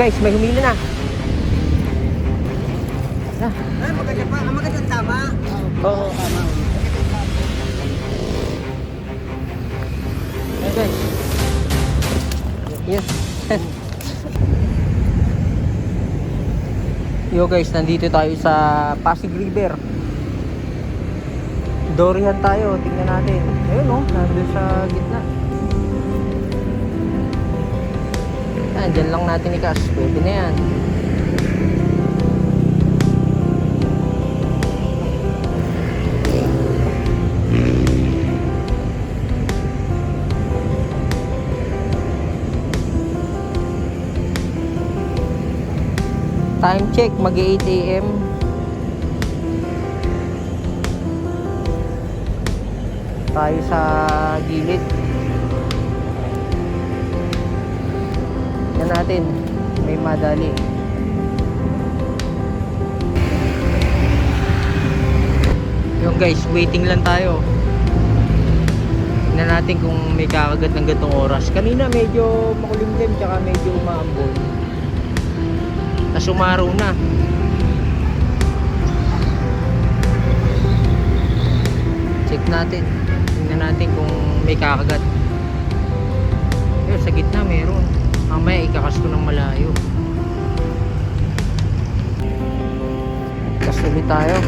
Guys, may humila na. Na. Ay, maganda pa. Ang maganda tama. Oo. Tama. Ayan guys. Yes. Yo guys, nandito tayo sa Pasig River. Dorian tayo, tingnan natin. Ayun oh, nandun sa gitna. Yan, dyan lang natin ikas. Pwede na yan. Time check, mag 8 a.m. Tayo sa gilid. Natin. May madali. Yung guys, waiting lang tayo. Tingnan natin kung may kakagat ng gantong oras. Kanina medyo makulimlim tsaka medyo umaambon. Tapos umaraw na. Check natin. Tingnan natin kung may kakagat. Pero sa gitna meron. Mamaya ikakas ko ng malayo. Kas ulit tayo.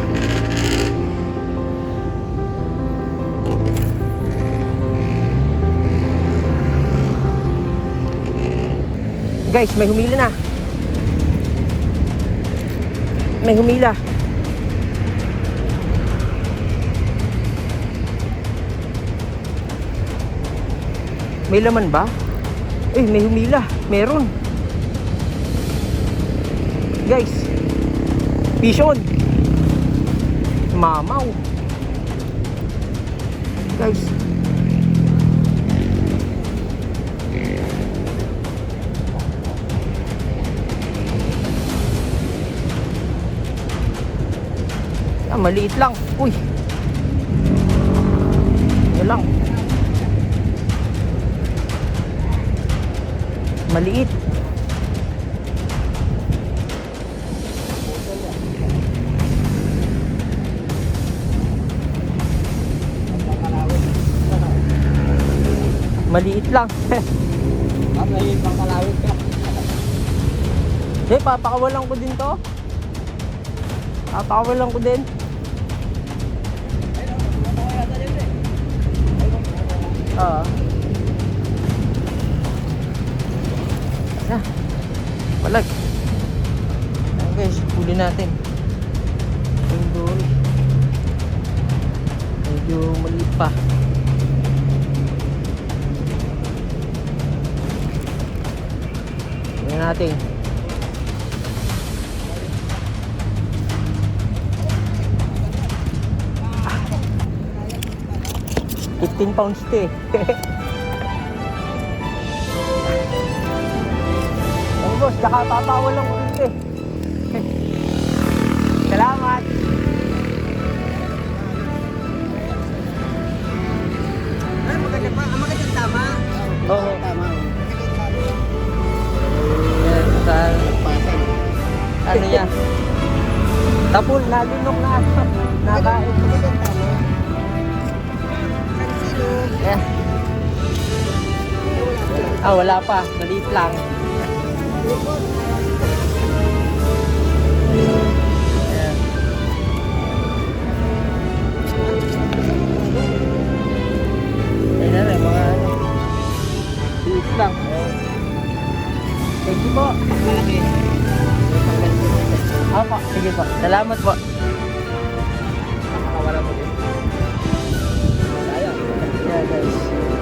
Guys, may humila na. May humila. May laman ba? Eh, may humila. Meron. Guys. Pishon. Mamaw. Guys. Ah, maliit lang. Uy. Yan lang. Maliit. Maliit lang. Ah, may pangkalawit ka. Eh, papakawalan ko din to. Papakawalan ko din. Oo. Na. Walag. Ayan guys, huli natin. Yung dory. Medyo maliit pa. Tingnan natin. Ah. 15 pounds to eh. tsaka papawal lang dito eh. Salamat. Ay, maganda pa. Ang maganda tama. Oo. Tama. Yan, sa ano yan? Tapol, nalunok na ano. Nakain. Eh. Ah, wala pa. Maliit lang. Lang. Thank you po. Apa, sige po. Salamat po. Nakakawala mo din. Sayang. Yeah, guys.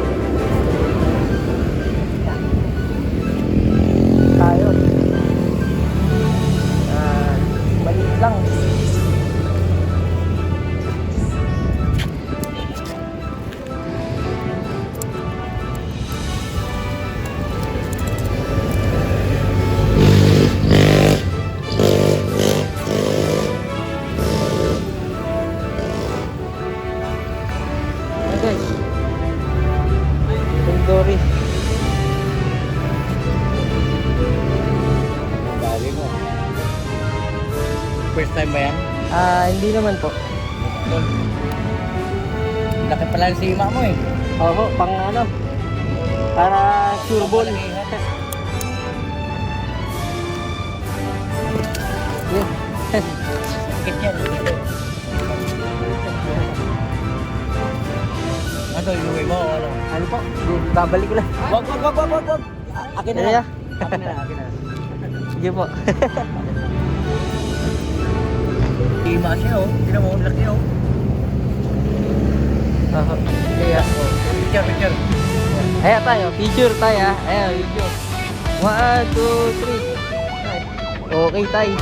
Maliit Ah, hindi naman po. Laki pala si ima mo eh. Oo, pang ano. Para sure ball. Sakit yan. Ano, inuwi mo o ano? ano po? Babalik ko lang. Wag, wag, wag, wag, wag. Akin na lang. Akin na lang, akin na lang. Sige po. Ima siya oh. Tingnan mo, laki oh. Oo. Kaya. Picture, picture. Ayan tayo. Picture tayo ah. Ayan, picture. One, two, three. Okay tayo.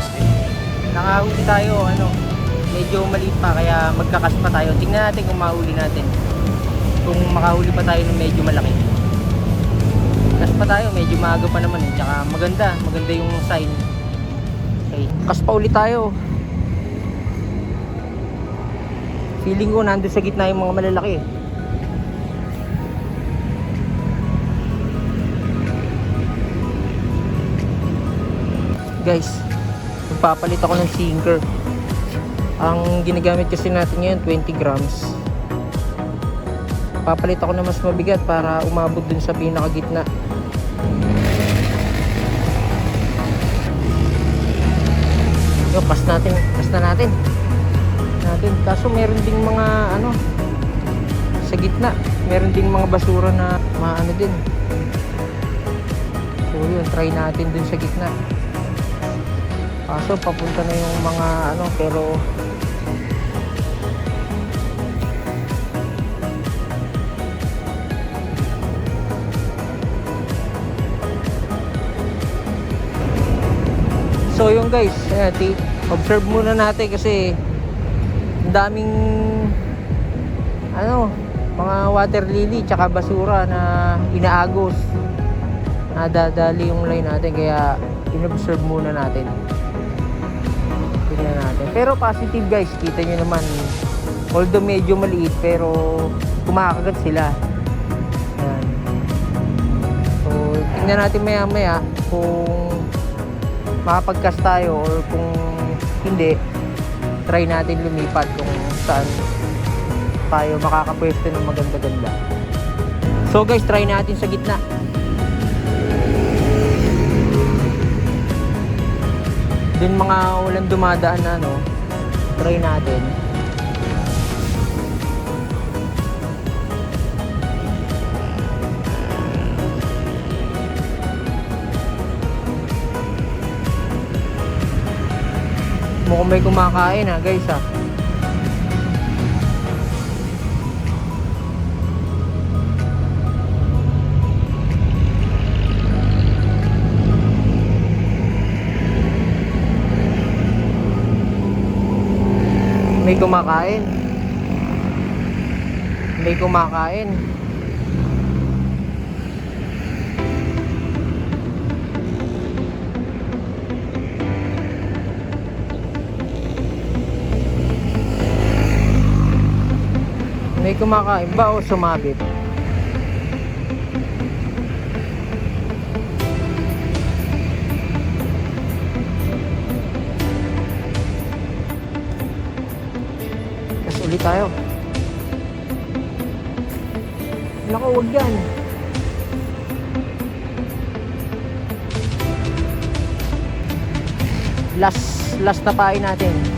Nakahuli tayo. Ano? Medyo maliit pa kaya magkakas pa tayo. Tingnan natin kung mahuli natin. Kung makahuli pa tayo ng medyo malaki. Kas pa tayo. Medyo maaga pa naman eh. Tsaka maganda. Maganda yung sign. Okay. Kas pa ulit tayo. Feeling ko nandun sa gitna yung mga malalaki. Guys magpapalit ako ng sinker. Ang ginagamit kasi natin ngayon 20 grams. Papalit ako ng mas mabigat para umabot dun sa pinakagitna. Yo pas natin pas na natin natin. Kaso meron ding mga ano sa gitna meron ding mga basura na maano din. So yun try natin dun sa gitna. Kaso papunta na yung mga ano pero So yung guys, eh, observe muna natin kasi daming ano, mga water lily tsaka basura na inaagos. Nadadali yung line natin kaya inobserve muna natin. Tingnan natin. Pero positive guys, kita nyo naman. Although medyo maliit, pero kumakagat sila. Yan. So, tingnan natin maya maya kung makapagkas tayo or kung hindi, try natin lumipat kung saan tayo makakapwesto ng maganda-ganda. So guys, try natin sa gitna. Dun mga walang dumadaan na ano, try natin. May kumakain ha guys ha. May kumakain. May kumakain. May kumakain ba o sumabit? Tapos ulit tayo. Naku, huwag yan. Last, last na pain natin.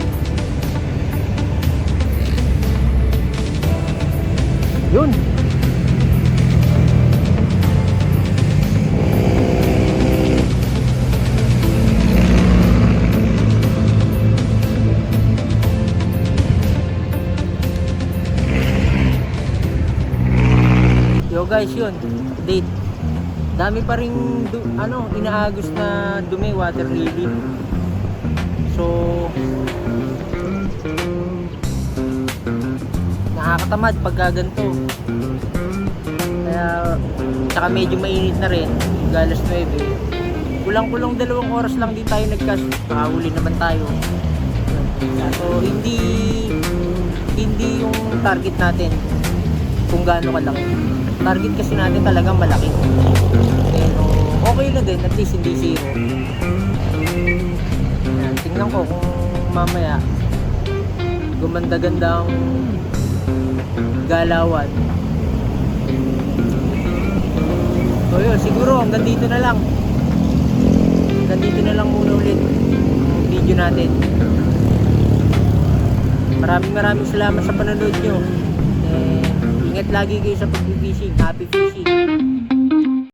Yun. Yo guys, yun. Date. Dami pa ring du- ano, inaagos na dumi water lily. So nakakatamad pagka ganito. Kaya tsaka medyo mainit na rin, galas 9. Kulang-kulang dalawang oras lang din tayo nagkas. Nakahuli naman tayo. So hindi hindi yung target natin kung gaano kalaki. Target kasi natin talagang malaki. Pero okay lang din, at least hindi zero. Yan, tingnan ko kung mamaya. Gumanda-ganda ang galawan. So yun, siguro hanggang dito na lang. Hanggang dito na lang muna ulit yung video natin. Maraming maraming salamat sa panonood nyo. Eh, ingat lagi kayo sa pag-fishing. Happy fishing.